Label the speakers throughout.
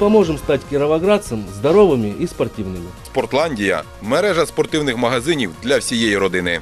Speaker 1: Поможем стать кіровоградцем здоровими і спортивними.
Speaker 2: Спортландія мережа спортивних магазинів для всієї родини.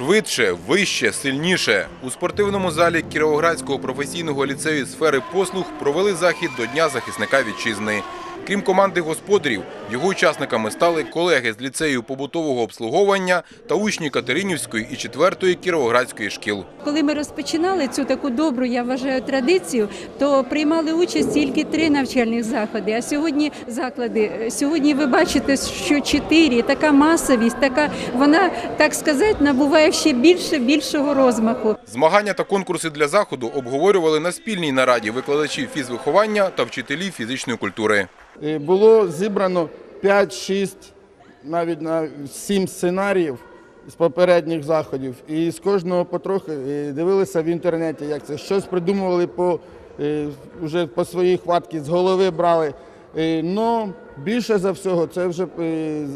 Speaker 2: Швидше, вище, сильніше у спортивному залі Кіровоградського професійного ліцею сфери послуг провели захід до Дня захисника вітчизни. Крім команди господарів, його учасниками стали колеги з ліцею побутового обслуговування та учні Катеринівської і 4-ї Кіровоградської шкіл.
Speaker 3: Коли ми розпочинали цю таку добру, я вважаю, традицію, то приймали участь тільки три навчальних заходи. А сьогодні заклади, сьогодні ви бачите, що чотири, така масовість, така вона, так сказати, набуває ще більше більшого розмаху.
Speaker 2: Змагання та конкурси для заходу обговорювали на спільній нараді викладачів фізвиховання та вчителів фізичної культури.
Speaker 4: Е, Було зібрано 5-6, навіть на 7 сценаріїв з попередніх заходів. І з кожного потрохи е, дивилися в інтернеті, як це щось придумували по, е, вже по своїй хватці, з голови брали. Но більше за всього це вже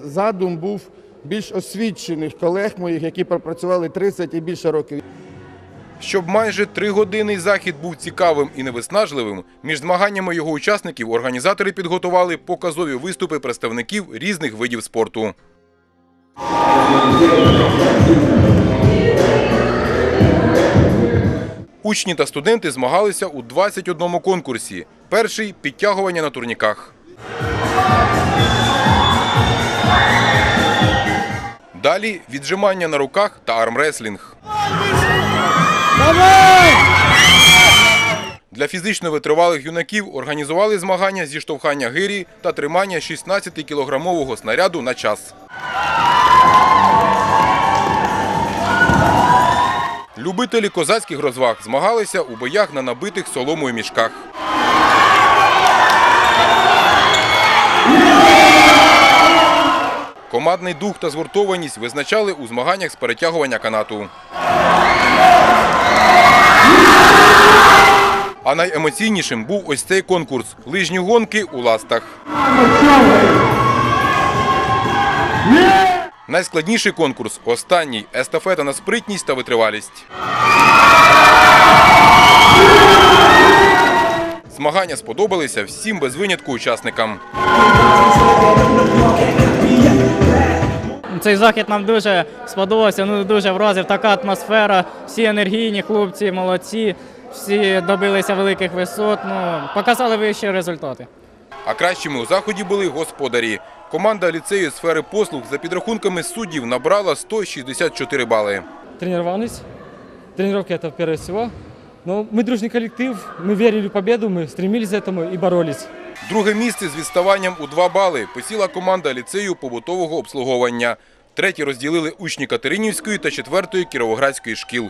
Speaker 4: задум був більш освічених колег моїх, які пропрацювали 30 і більше років.
Speaker 2: Щоб майже тригодинний захід був цікавим і невиснажливим, між змаганнями його учасників організатори підготували показові виступи представників різних видів спорту. Учні та студенти змагалися у 21 конкурсі. Перший підтягування на турніках. Далі віджимання на руках та армреслінг. Для фізично витривалих юнаків організували змагання зі штовхання гирі та тримання 16-кілограмового снаряду на час. Любителі козацьких розваг змагалися у боях на набитих соломою мішках. Командний дух та згуртованість визначали у змаганнях з перетягування канату. А найемоційнішим був ось цей конкурс лижні гонки у ластах. Найскладніший конкурс останній естафета на спритність та витривалість. Змагання сподобалися всім без винятку учасникам.
Speaker 5: Цей захід нам дуже сподобався, ну дуже вразив така атмосфера, всі енергійні хлопці, молодці, всі добилися великих висот, ну, показали вищі результати.
Speaker 2: А кращими у заході були господарі. Команда ліцею сфери послуг за підрахунками суддів набрала 164 бали.
Speaker 6: тренировались. Тренировки это первое всего. Но мы дружный коллектив, мы верили в победу, мы стремились к этому и боролись.
Speaker 2: Друге місце з відставанням у 2 бали посіла команда ліцею побутового обслуговування. Третє розділили учні Катеринівської та 4-ї Кіровоградської шкіл.